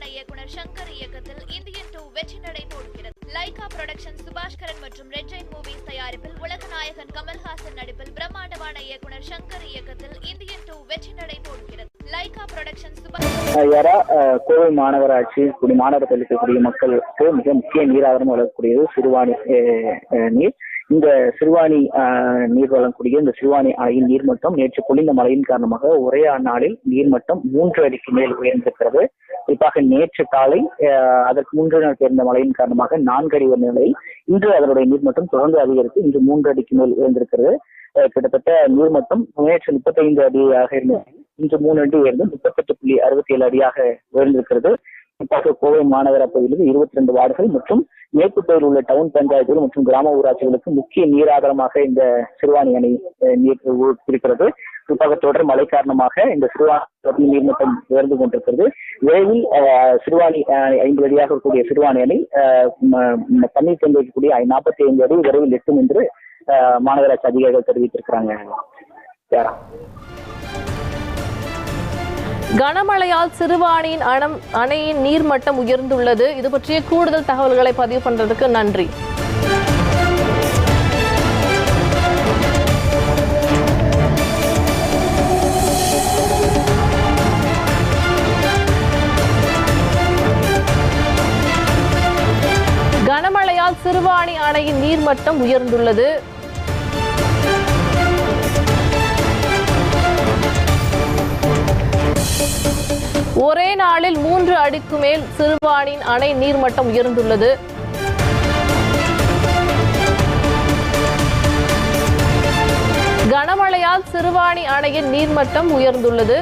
பிரம்மாண்டமான இயக்குனர் சங்கர் இயக்கத்தில் இந்தியன் டூ வெற்றி நடை போடுகிறது லைகா புரொடக்ஷன் சுபாஷ்கரன் மற்றும் ரெட் ஜெயின் மூவிஸ் தயாரிப்பில் உலக நாயகன் கமல்ஹாசன் நடிப்பில் பிரம்மாண்டமான இயக்குனர் சங்கர் இயக்கத்தில் இந்தியன் டூ வெற்றி நடை போடுகிறது லைகா புரொடக்ஷன் சுபாஷ் கோவை மாநகராட்சி குடி மாநகரத்தில் இருக்கக்கூடிய மக்களுக்கு மிக முக்கிய நீராதாரம் வழங்கக்கூடியது சிறுவாணி நீர். இந்த சிறுவாணி அஹ், நீர் வழங்கக்கூடிய இந்த சிறுவாணி அணையின் நீர்மட்டம் நேற்று பொழிந்த மழையின் காரணமாக ஒரே நாளில் நீர்மட்டம் மூன்று அடிக்கு மேல் உயர்ந்திருக்கிறது. குறிப்பாக நேற்று காலை அதற்கு மூன்று நாள் பெயர்ந்த மழையின் காரணமாக நான்கு அடி உள்ள நிலை இன்று அதனுடைய நீர்மட்டம் தொடர்ந்து அதிகரித்து இன்று மூன்று அடிக்கு மேல் உயர்ந்திருக்கிறது. கிட்டத்தட்ட நீர்மட்டம் நேற்று முப்பத்தைந்து அடியாக இருந்தது. இன்று மூணு அடி உயர்ந்து முப்பத்தெட்டு புள்ளி அறுபத்தி ஏழு அடியாக உயர்ந்திருக்கிறது. குறிப்பாக கோவை மாநகர பகுதியில் இருபத்தி ரெண்டு வார்டுகள் மற்றும் மேற்கு பகுதியில் உள்ள டவுன் பஞ்சாயத்துகள் மற்றும் கிராம ஊராட்சிகளுக்கு முக்கிய நீராதாரமாக இந்த சிறுவாணி அணை நீர் இருக்கிறது குறிப்பாக தொடர் மழை காரணமாக இந்த சிறுவாணி நீர்மட்டம் உயர்ந்து கொண்டிருக்கிறது. விரைவில் சிறுவாணி அஹ், ஐந்து அடியாக இருக்கக்கூடிய சிறுவாணி அணை அஹ், தண்ணீர் கொண்டு வைக்கக்கூடிய நாற்பத்தி ஐந்து அடி விரைவில் எட்டும் என்று மாநகராட்சி அதிகாரிகள் தெரிவித்திருக்கிறாங்க. கனமழையால் சிறுவாணியின் அணம் அணையின் நீர்மட்டம் உயர்ந்துள்ளது. இது பற்றிய கூடுதல் தகவல்களை பதிவு பண்றதுக்கு நன்றி. கனமழையால் சிறுவாணி அணையின் நீர்மட்டம் உயர்ந்துள்ளது. ஒரே நாளில் மூன்று அடிக்கு மேல் சிறுவாணியின் அணை நீர்மட்டம் உயர்ந்துள்ளது. கனமழையால் சிறுவாணி அணையின் நீர்மட்டம் உயர்ந்துள்ளது.